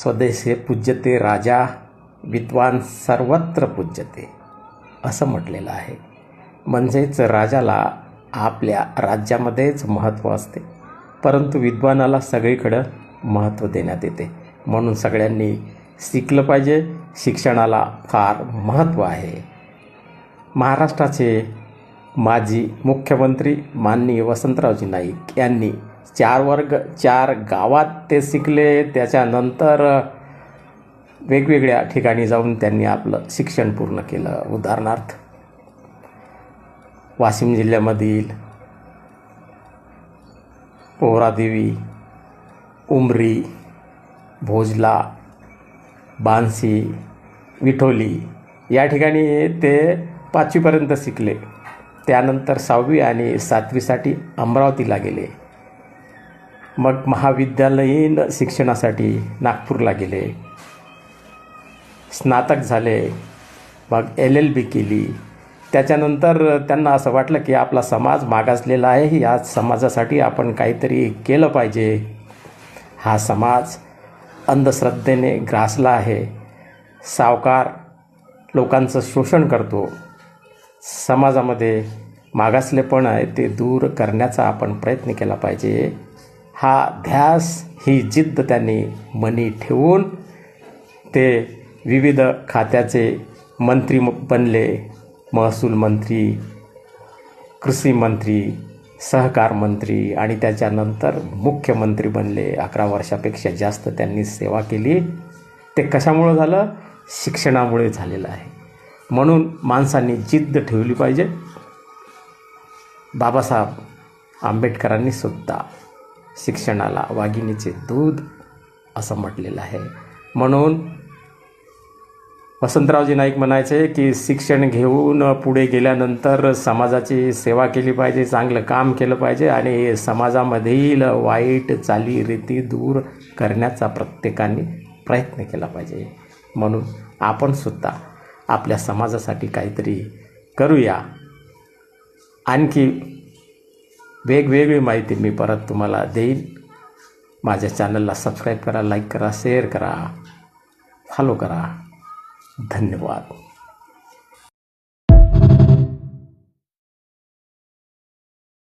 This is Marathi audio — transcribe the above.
स्वदेशे पूज्यते राजा विद्वान सर्वत्र पूज्यते. असं म्हटलेलं आहे. म्हणजेच राजाला आपल्या राज्यामध्येच महत्त्व असते. परंतु विद्वानाला सगळीकडं महत्त्व देण्यात येते. म्हणून सगळ्यांनी शिकलं पाहिजे. शिक्षणाला फार महत्त्व आहे. महाराष्ट्राचे माजी मुख्यमंत्री माननीय वसंतरावजी नाईक यांनी चार वर्ग चार गावात ते शिकले. त्याच्यानंतर वेगवेगळ्या ठिकाणी जाऊन त्यांनी आपलं शिक्षण पूर्ण केलं. उदाहरणार्थ वाशिम जिल्ह्यामधील पोहरादेवी उमरी भोजला बांसी विठोली या ठिकाणी ते पाचवीपर्यंत शिकले. त्यानंतर सहावी आणि सातवीसाठी अमरावतीला गेले. मग महाविद्यालयीन शिक्षणासाठी नागपूरला गेले. स्नातक झाले. मग एल एल बी केली. त्याच्यानंतर त्यांना असं वाटलं की आपला समाज मागासलेला आहे. आज समाजासाठी आपण काहीतरी केलं पाहिजे. हा समाज अंधश्रद्धेने ग्रासला आहे. सावकार लोकांचं शोषण करतो. समाजामध्ये मागासलेपण आहे ते दूर करण्याचा आपण प्रयत्न केला पाहिजे. हा ध्यास ही जिद्द त्यांनी मनी ठेवून ते विविध खात्याचे मंत्री बनले. महसूल मंत्री कृषी मंत्री सहकार मंत्री आणि त्याच्यानंतर मुख्यमंत्री बनले. अकरा वर्षापेक्षा जास्त त्यांनी सेवा केली. ते कशामुळं झालं? शिक्षणामुळे झालेलं आहे. म्हणून माणसांनी जिद्द ठेवली पाहिजे. बाबासाहेब आंबेडकरांनी सुद्धा. शिक्षणाला वाघिणीचे दूध असं म्हटलेलं आहे. म्हणून वसंतरावजी नाईक म्हणायचे की शिक्षण घेऊन पुढे गेल्यानंतर समाजाची सेवा केली पाहिजे चांगलं काम केलं पाहिजे आणि समाजामधील वाईट चालीरीती दूर करण्याचा प्रत्येकाने प्रयत्न केला पाहिजे. म्हणून आपण सुद्धा आपल्या समाजासाठी काहीतरी करूया. आणखी वेगवेगळी माहिती मी परत तुम्हाला देईन माझ्या चॅनलला सबस्क्राईब करा लाईक करा शेअर करा फॉलो करा. धन्यवाद.